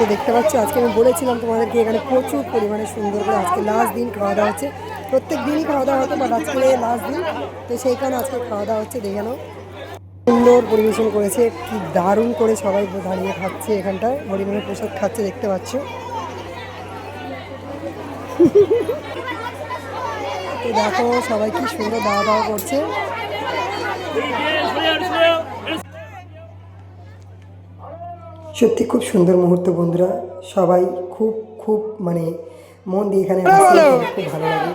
তো দেখতে পাচ্ছ, আজকে আমি বলেছিলাম তোমাদেরকে এখানে প্রচুর পরিমাণে সুন্দর করে আজকে লাস্ট দিন খাওয়া দাওয়া হচ্ছে। প্রত্যেক দিনই খাওয়া দাওয়া হতো বাট আজকে লাস্ট দিন। তো সেই কারণে আজকে খাওয়া দাওয়া হচ্ছে, দেখে নাও। সুন্দর পরিবেশন করেছে, কি দারুণ করে সবাই দাঁড়িয়ে খাচ্ছে এখানটায়। হরিমনের প্রসাদ খাচ্ছে, দেখতে পাচ্ছ। তো দেখো সবাই কি সুন্দর দাওয়া দাওয়া করছে। সত্যি খুব সুন্দর মুহূর্ত বন্ধুরা। সবাই খুব খুব মানে মন দিয়ে এখানে খুব ভালো লাগে।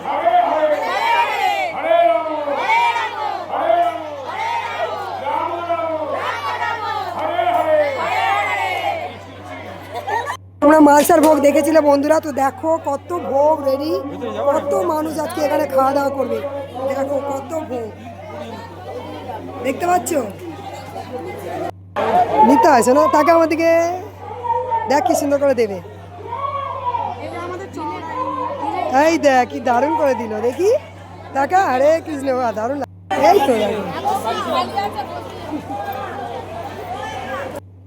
তোমরা মালসার ভোগ দেখেছিলে বন্ধুরা? তো দেখো কত ভোগ রেডি কত মানুষ আজকে এখানে খাওয়া দাওয়া করবে। দেখো কত ভোগ। দেখতে পাচ্ছ? নিতে আছে না? তাকে আমাদেরকে দেখ কি সুন্দর করে দেবে। এই দেখ কি দারুণ করে দিল, দেখি। টাকা আরে কৃষ্ণ দারুণ এই তো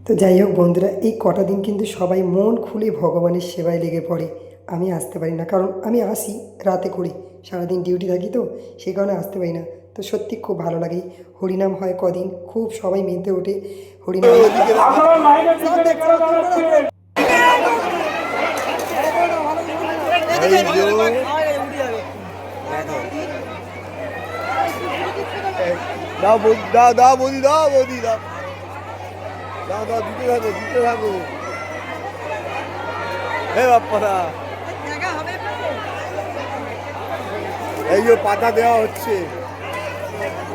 তো যাই হোক বন্ধুরা, এই কটা দিন কিন্তু সবাই মন খুলে ভগবানের সেবায় লেগে পড়ে। আমি আসতে পারি না, কারণ আমি আসি, রাতে করি। সারাদিন ডিউটি থাকি তো, সেই কারণে আসতে পারি না। তো সত্যি খুব ভালো লাগে। হরিনাম হয় কদিন খুব সবাই মেতে ওঠে। হরিনাম সব দেখছ, দাও বৌদি দাও দাও বৌদি দাও বৌদি দাও। দাও দাও দিতে থাকো দিতে থাকো। হে বাপ্পারা। এই যে পাতা দেওয়া হচ্ছে।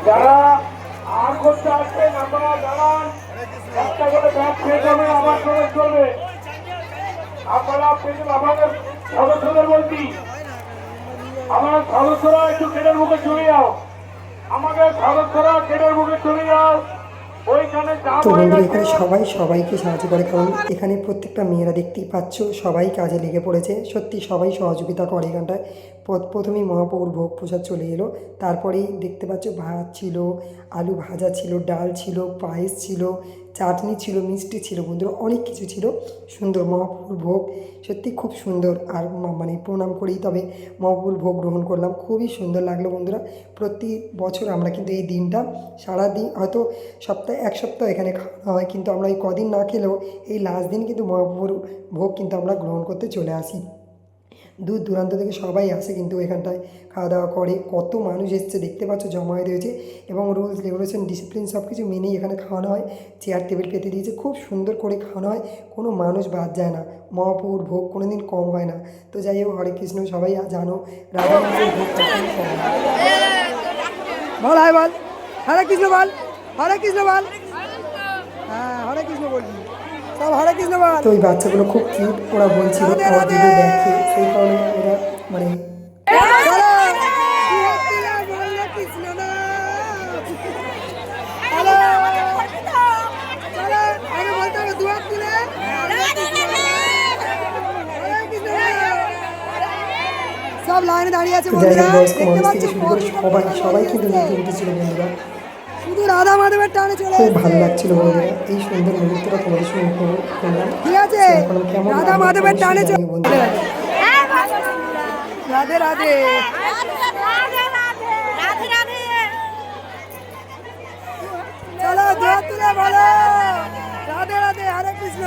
যারা আর করতে আসবেন, আপনারা দাঁড়ান। একটা করে ব্যাগ খেয়ে যাবে আমার প্রবেশ চলবে। আপনারা আমাদের সদস্যদের বলছি। আমার সদস্যরা একটু কেটের মুখে চলে যাও। আমাদের সদস্যরা কেটের মুখে চলে যাও। তো বন্ধুরা এখানে সবাই সবাইকে সাহায্য করে কারণ এখানে প্রত্যেকটা মেয়েরা দেখতেই পাচ্ছ সবাই কাজে লেগে পড়েছে। সত্যি সবাই সহযোগিতা করে এখানটায়। প্র- প্রথমেই মহাপৌর ভোগ প্রসাদ চলে এলো। তারপরেই দেখতে পাচ্ছ ভাত ছিল আলু ভাজা ছিল ডাল ছিল পায়েস ছিল চাটনি ছিল, মিষ্টি ছিল বন্ধুরা, অনেক কিছু ছিল। সুন্দর মহাপুর ভোগ, সত্যি খুব সুন্দর। আর মানে প্রণাম করেই তবে মহাপুর ভোগ গ্রহণ করলাম। খুবই সুন্দর লাগল বন্ধুরা। প্রতি বছর আমরা কিন্তু এই দিনটা সারা দিন হয়তো সপ্তাহে, এক সপ্তাহ এখানে খাওয়া হয়, কিন্তু আমরা এই কদিন না খেলেও এই লাস্ট দিন কিন্তু মহাপুর ভোগ কিন্তু আমরা গ্রহণ করতে চলে আসি। দূর দূরান্ত থেকে সবাই আসে কিন্তু এখানটায়। খাওয়া দাওয়া করে। কত মানুষ এসছে দেখতে পাচ্ছ? জমা হয়ে রয়েছে এবং রুলস, রেগুলেশন, ডিসিপ্লিন সব কিছু মেনেই এখানে খাওয়ানো হয়। চেয়ার, টেবিল পেতে দিয়েছে। খুব সুন্দর করে খাওয়ানো হয়। কোনো মানুষ বাদ যায় না। মহাপুর, ভোগ কোনো দিন কম হয় না। তো যাই হোক, হরে কৃষ্ণ, সবাই জানো ভোগ বল হরে কৃষ্ণ বল। হরে কৃষ্ণ বল। হ্যাঁ হরে কৃষ্ণ বলবি তো ওই বাচ্চাগুলো খুব কিউট ওরা বলছিল আমার ভিডিও দেখে সেই কারণে ওরা মানে। সব লাইনে দাঁড়িয়ে আছে বন্ধুরা। দেখতে পাচ্ছ সবাই সবাই কিন্তু উঠেছিল বন্ধুরা। শুধু রাধা মাধবের টানে চলে খুব। ভালো লাগছিল বন্ধুরা। এই সুন্দর মুহূর্তটা তোমাদের সঙ্গে উপভোগ করলাম। ঠিক আছে। কেমন রাধা মাধবের টানে চলে বন্ধুরা। রাধে রাধে চলো জোর তুলে বলো। রাধে রাধে হরে কৃষ্ণ।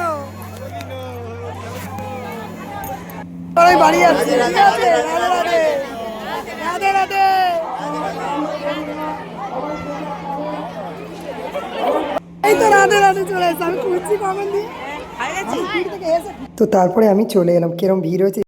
বাড়ি আছে রাধে রাধে। রাধে রাধে। এই তো রাধে রাধে চলে এসে আমি খুঁজছি কখন দিয়ে তো তারপরে আমি চলে এলাম কিরম ভিড় হয়েছে।